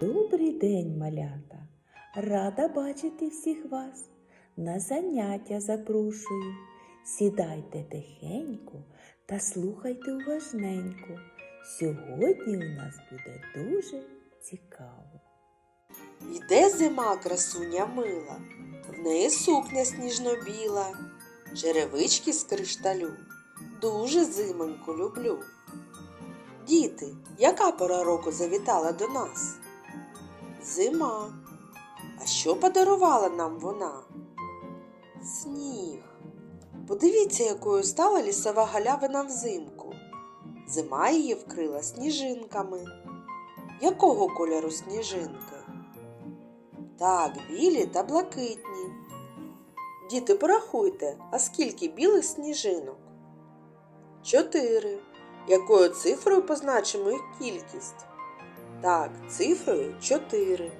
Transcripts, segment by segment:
Добрий день, малята! Рада бачити всіх вас. На заняття запрошую. Сідайте тихенько та слухайте уважненько. Сьогодні у нас буде дуже цікаво. Йде зима красуня мила, в неї сукня сніжно-біла, черевички з кришталю. Дуже зимоньку люблю. Діти, яка пора року завітала до нас? Зима. А що подарувала нам вона? Сніг. Подивіться, якою стала лісова галявина взимку. Зима її вкрила сніжинками. Якого кольору сніжинки? Так, білі та блакитні. Діти, порахуйте, а скільки білих сніжинок? Чотири. Якою цифрою позначимо їх кількість? Так, цифрою 4.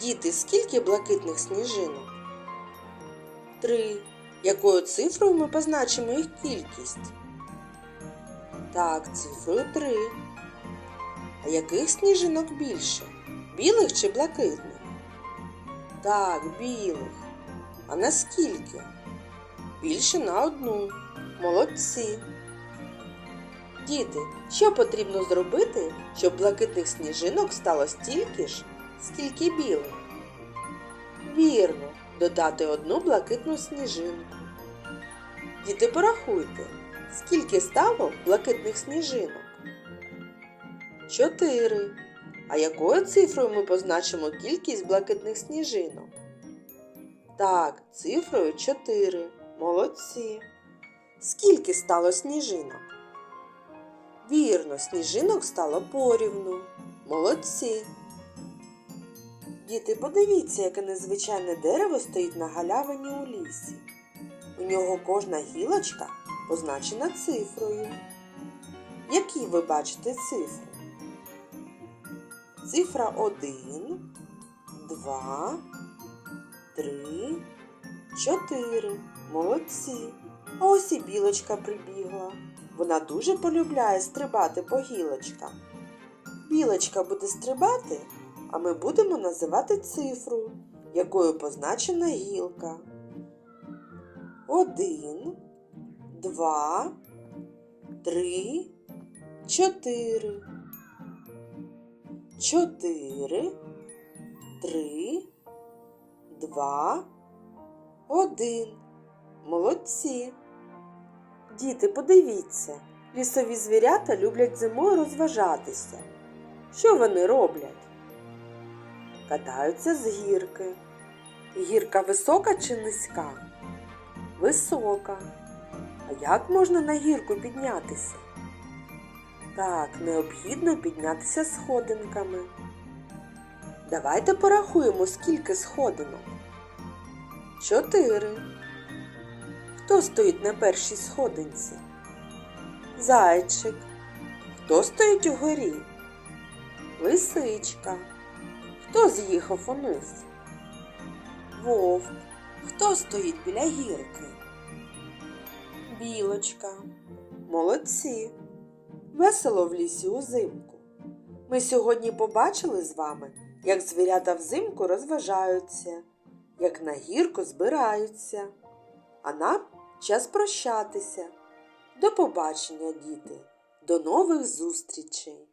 Діти, скільки блакитних сніжинок? 3. Якою цифрою ми позначимо їх кількість? Так, цифрою 3. А яких сніжинок більше? Білих чи блакитних? Так, білих. А наскільки? Більше на одну. Молодці. Діти, що потрібно зробити, щоб блакитних сніжинок стало стільки ж, скільки білих? Вірно, додати одну блакитну сніжинку. Діти, порахуйте, скільки стало блакитних сніжинок? Чотири. А якою цифрою ми позначимо кількість блакитних сніжинок? Так, цифрою 4. Молодці. Скільки стало сніжинок? Вірно, сніжинок стало порівну. Молодці. Діти, подивіться, яке незвичайне дерево стоїть на галявині у лісі. У нього кожна гілочка позначена цифрою. Які ви бачите цифри? Цифра 1, 2, 3, 4. Молодці. А ось і білочка прибігла. Вона дуже полюбляє стрибати по гілочкам. Білочка буде стрибати, а ми будемо називати цифру, якою позначена гілка. Один, два, три, чотири. Чотири, три, два, один. Молодці. Діти, подивіться, лісові звірята люблять зимою розважатися. Що вони роблять? Катаються з гірки. Гірка висока чи низька? Висока. А як можна на гірку піднятися? Так, необхідно піднятися сходинками. Давайте порахуємо, скільки сходинок. Чотири. Хто стоїть на першій сходинці? Зайчик. Хто стоїть угорі? Лисичка. Хто з'їхав униз? Вовк. Хто стоїть біля гірки? Білочка. Молодці. Весело в лісі узимку. Ми сьогодні побачили з вами, як звірята взимку розважаються, як на гірку збираються. А нам час прощатися. До побачення, діти. До нових зустрічей!